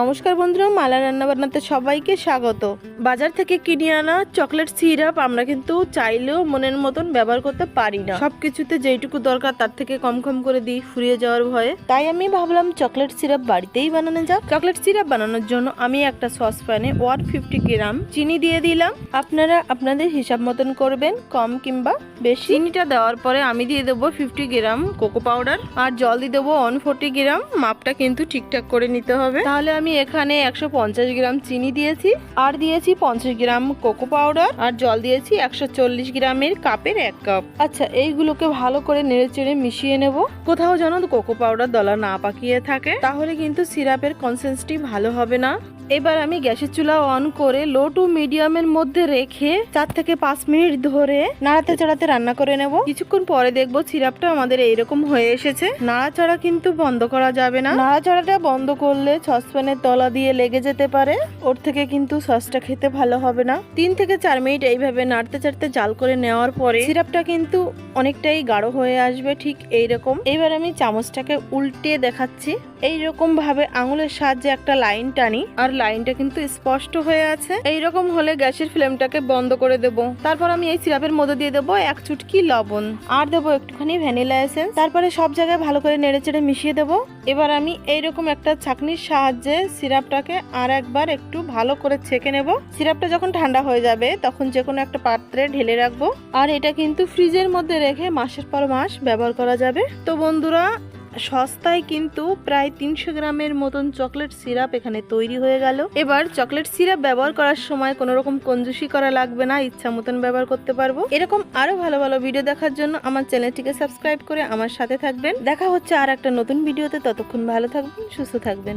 নমস্কার বন্ধুরা, মালা রান্না বান্নাতে সবাইকে স্বাগত। বাজার থেকে কিনে আনা চকলেট সিরাপ আমরা কিন্তু চাইলেও মনের মতন ব্যবহার করতে পারি না। সব কিছুতে যেইটুকু দরকার তার থেকে কম কম করে দিই, ফুরিয়ে যাওয়ার ভয়ে। তাই আমি ভাবলাম চকলেট সিরাপ বাড়িতেই বানানো যাক। চকলেট সিরাপ বানানোর জন্য আমি একটা সসপ্যানে ওয়ান ফিফটি গ্রাম চিনি দিয়ে দিলাম। আপনারা আপনাদের হিসাব মতন করবেন, কম কিংবা বেশি। চিনিটা দেওয়ার পরে আমি দিয়ে দেবো ফিফটি গ্রাম কোকো পাউডার। আর জল দিয়ে দেবো ওয়ান ফোর্টি গ্রাম। মাপটা কিন্তু ঠিকঠাক করে নিতে হবে। তাহলে আমি এখানে একশো পঞ্চাশ গ্রাম চিনি দিয়েছি, আর দিয়েছি পঞ্চাশ গ্রাম কোকো পাউডার, আর জল দিয়েছি একশো চল্লিশ গ্রামের কাপের এক কাপ। আচ্ছা এইগুলোকে ভালো করে নেড়ে চেড়ে মিশিয়ে নেব। কোথাও যেন কোকো পাউডার দলা না পাকিয়ে থাকে, তাহলে কিন্তু সিরাপের কনসেন্সটি ভালো হবে না। এবার আমি গ্যাসের চুলা অন করে লো টু মিডিয়ামের মধ্যে রেখে চার থেকে পাঁচ মিনিট ধরে নাড়াতে চাড়াতে রান্না করে নেব। কিছুক্ষণ পরে দেখব সিরাপটা আমাদের এইরকম হয়ে এসেছে। নাড়াচাড়া কিন্তু বন্ধ করা যাবে না। নাড়াচাড়াটা বন্ধ করলে সসপ্যানের তলা দিয়ে লেগে যেতে পারে। ওর থেকে কিন্তু সসটা খেতে ভালো হবে না। তিন থেকে চার মিনিট এইভাবে নাড়তে চাড়তে জাল করে নেওয়ার পরে সিরাপটা কিন্তু অনেকটাই গাঢ় হয়ে আসবে ঠিক এইরকম। এবার আমি চামচটাকে উল্টে দেখাচ্ছি। এইরকম ভাবে আঙুলের সাহায্যে একটা লাইন টানি আর লাইনটা কিন্তু স্পষ্ট হয়ে আছে। এইরকম হলে গ্যাসের ফ্লেমটাকে বন্ধ করে দেব। তারপর আমি এই সিরাপের মধ্যে দিয়ে দেবো এক চুটকি লবণ। আর দেবো একটুখানি ভ্যানিলা এসেন্স। তারপরে সব জায়গায় ভালো করে নেড়ে চেড়ে মিশিয়ে দেবো। এবার আমি এইরকম একটা ছাকনির সাহায্যে সিরাপটাকে আর একবার একটু ভালো করে ছেঁকে নেব। সিরাপটা যখন ঠান্ডা হয়ে যাবে, তখন যে কোনো একটা পাত্রে ঢেলে রাখব। আর এটা কিন্তু ফ্রিজের মধ্যে রেখে মাসের পর মাস ব্যবহার করা যাবে। তো বন্ধুরা, সস্তায় কিন্তু প্রায় তিনশো গ্রামের মতন চকলেট সিরাপ এখানে তৈরি হয়ে গেল। এবার চকলেট সিরাপ ব্যবহার করার সময় কোনো রকম কঞ্জুসি করা লাগবে না, ইচ্ছা মতন ব্যবহার করতে পারব। এরকম আরও ভালো ভালো ভিডিও দেখার জন্য আমার চ্যানেলটিকে সাবস্ক্রাইব করে আমার সাথে থাকবেন। দেখা হচ্ছে আর একটা নতুন ভিডিওতে, ততক্ষণ ভালো থাকবেন, সুস্থ থাকবেন।